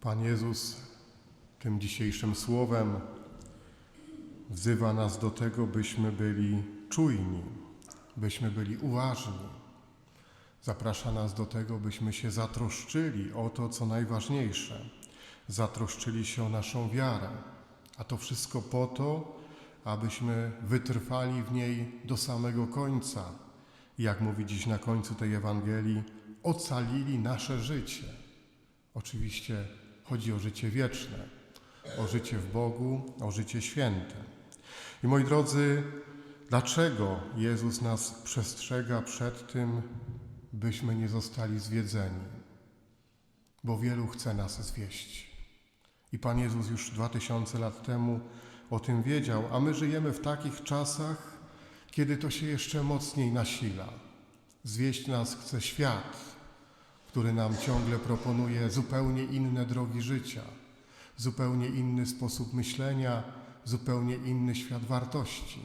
Pan Jezus tym dzisiejszym słowem wzywa nas do tego, byśmy byli czujni, byśmy byli uważni. Zaprasza nas do tego, byśmy się zatroszczyli o to, co najważniejsze. Zatroszczyli się o naszą wiarę. A to wszystko po to, abyśmy wytrwali w niej do samego końca. Jak mówi dziś na końcu tej Ewangelii, ocalili nasze życie. Oczywiście chodzi o życie wieczne, o życie w Bogu, o życie święte. I moi drodzy, dlaczego Jezus nas przestrzega przed tym, byśmy nie zostali zwiedzeni? Bo wielu chce nas zwieść. I Pan Jezus już dwa tysiące lat temu o tym wiedział, a my żyjemy w takich czasach, kiedy to się jeszcze mocniej nasila. Zwieść nas chce świat, który nam ciągle proponuje zupełnie inne drogi życia, zupełnie inny sposób myślenia, zupełnie inny świat wartości.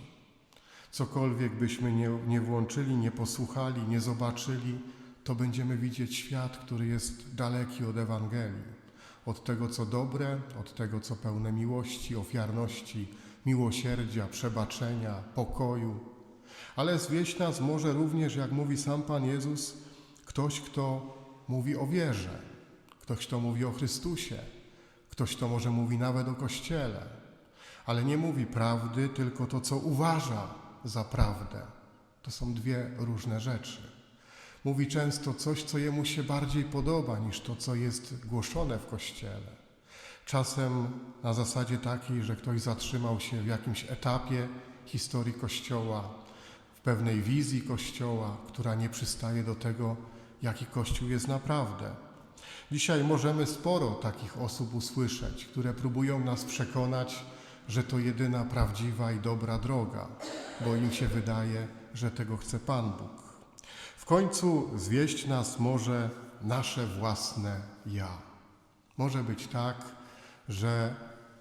Cokolwiek byśmy nie, nie włączyli, nie posłuchali, nie zobaczyli, to będziemy widzieć świat, który jest daleki od Ewangelii, od tego, co dobre, od tego, co pełne miłości, ofiarności, miłosierdzia, przebaczenia, pokoju. Ale zwieść nas może również, jak mówi sam Pan Jezus, ktoś, kto mówi o wierze, ktoś, kto mówi o Chrystusie, ktoś, kto może mówi nawet o Kościele, ale nie mówi prawdy, tylko to, co uważa za prawdę. To są dwie różne rzeczy. Mówi często coś, co jemu się bardziej podoba niż to, co jest głoszone w Kościele. Czasem na zasadzie takiej, że ktoś zatrzymał się w jakimś etapie historii Kościoła, w pewnej wizji Kościoła, która nie przystaje do tego, jaki Kościół jest naprawdę. Dzisiaj możemy sporo takich osób usłyszeć, które próbują nas przekonać, że to jedyna prawdziwa i dobra droga, bo im się wydaje, że tego chce Pan Bóg. W końcu zwieść nas może nasze własne ja. Może być tak, że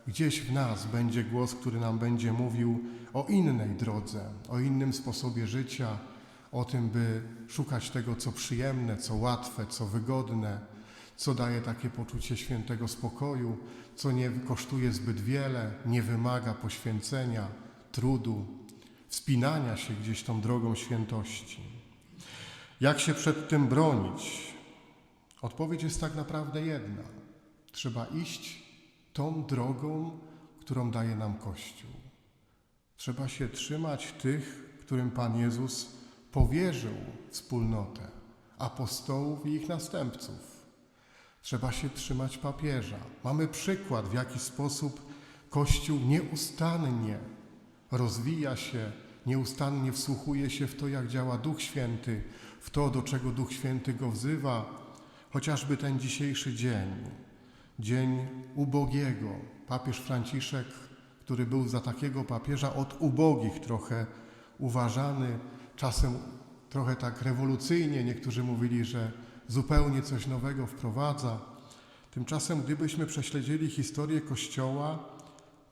gdzieś w nas będzie głos, który nam będzie mówił o innej drodze, o innym sposobie życia, o tym, by szukać tego, co przyjemne, co łatwe, co wygodne, co daje takie poczucie świętego spokoju, co nie kosztuje zbyt wiele, nie wymaga poświęcenia, trudu, wspinania się gdzieś tą drogą świętości. Jak się przed tym bronić? Odpowiedź jest tak naprawdę jedna. Trzeba iść tą drogą, którą daje nam Kościół. Trzeba się trzymać tych, którym Pan Jezus powierzył wspólnotę, apostołów i ich następców. Trzeba się trzymać papieża. Mamy przykład, w jaki sposób Kościół nieustannie rozwija się, nieustannie wsłuchuje się w to, jak działa Duch Święty, w to, do czego Duch Święty go wzywa, chociażby ten dzisiejszy dzień, dzień ubogiego. Papież Franciszek, który był za takiego papieża od ubogich trochę uważany, czasem trochę tak rewolucyjnie, niektórzy mówili, że zupełnie coś nowego wprowadza. Tymczasem, gdybyśmy prześledzili historię Kościoła,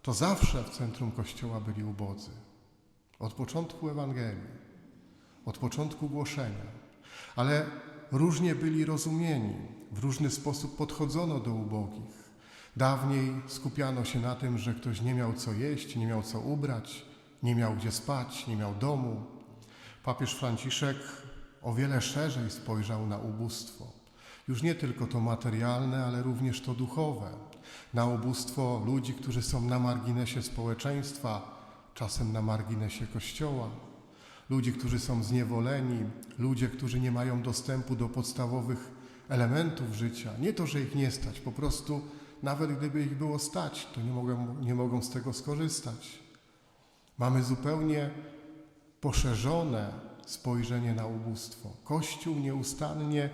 to zawsze w centrum Kościoła byli ubodzy. Od początku Ewangelii, od początku głoszenia. Ale różnie byli rozumieni, w różny sposób podchodzono do ubogich. Dawniej skupiano się na tym, że ktoś nie miał co jeść, nie miał co ubrać, nie miał gdzie spać, nie miał domu. Papież Franciszek o wiele szerzej spojrzał na ubóstwo. Już nie tylko to materialne, ale również to duchowe. Na ubóstwo ludzi, którzy są na marginesie społeczeństwa, czasem na marginesie kościoła. Ludzi, którzy są zniewoleni, ludzie, którzy nie mają dostępu do podstawowych elementów życia. Nie to, że ich nie stać, po prostu nawet gdyby ich było stać, to nie mogą, nie mogą z tego skorzystać. Mamy zupełnie poszerzone spojrzenie na ubóstwo. Kościół nieustannie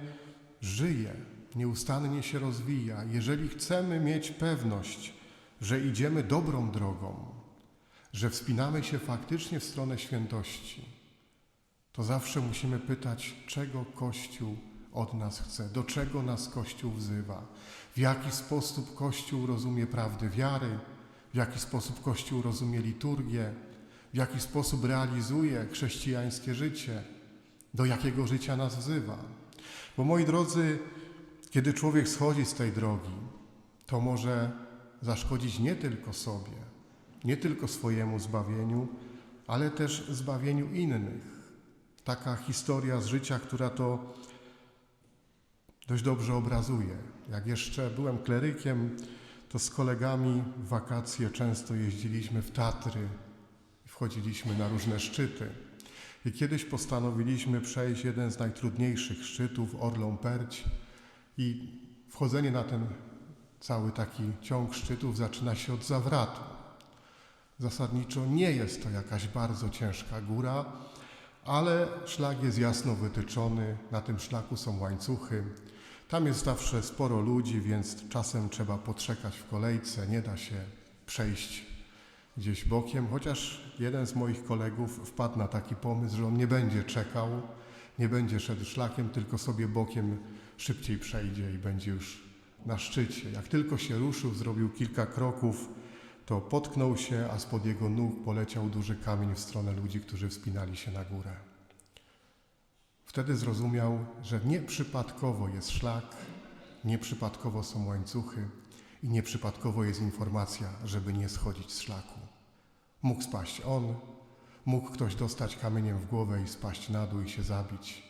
żyje, nieustannie się rozwija. Jeżeli chcemy mieć pewność, że idziemy dobrą drogą, że wspinamy się faktycznie w stronę świętości, to zawsze musimy pytać, czego Kościół od nas chce, do czego nas Kościół wzywa, w jaki sposób Kościół rozumie prawdy wiary, w jaki sposób Kościół rozumie liturgię, w jaki sposób realizuje chrześcijańskie życie, do jakiego życia nas wzywa. Bo moi drodzy, kiedy człowiek schodzi z tej drogi, to może zaszkodzić nie tylko sobie, nie tylko swojemu zbawieniu, ale też zbawieniu innych. Taka historia z życia, która to dość dobrze obrazuje. Jak jeszcze byłem klerykiem, to z kolegami w wakacje często jeździliśmy w Tatry wchodziliśmy na różne szczyty. I kiedyś postanowiliśmy przejść jeden z najtrudniejszych szczytów, Orlą Perć, i wchodzenie na ten cały taki ciąg szczytów zaczyna się od zawratu. Zasadniczo nie jest to jakaś bardzo ciężka góra, ale szlak jest jasno wytyczony, na tym szlaku są łańcuchy. Tam jest zawsze sporo ludzi, więc czasem trzeba poczekać w kolejce, nie da się przejść gdzieś bokiem, chociaż jeden z moich kolegów wpadł na taki pomysł, że on nie będzie czekał, nie będzie szedł szlakiem, tylko sobie bokiem szybciej przejdzie i będzie już na szczycie. Jak tylko się ruszył, zrobił kilka kroków, to potknął się, a spod jego nóg poleciał duży kamień w stronę ludzi, którzy wspinali się na górę. Wtedy zrozumiał, że nieprzypadkowo jest szlak, nieprzypadkowo są łańcuchy i nieprzypadkowo jest informacja, żeby nie schodzić z szlaku. Mógł spaść on, mógł ktoś dostać kamieniem w głowę i spaść na dół i się zabić.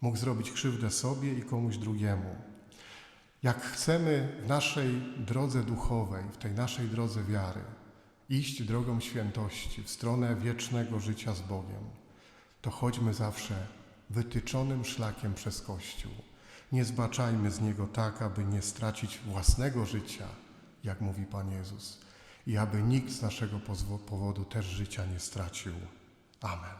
Mógł zrobić krzywdę sobie i komuś drugiemu. Jak chcemy w naszej drodze duchowej, w tej naszej drodze wiary, iść drogą świętości, w stronę wiecznego życia z Bogiem, to chodźmy zawsze wytyczonym szlakiem przez Kościół. Nie zbaczajmy z niego tak, aby nie stracić własnego życia, jak mówi Pan Jezus, i aby nikt z naszego powodu też życia nie stracił. Amen.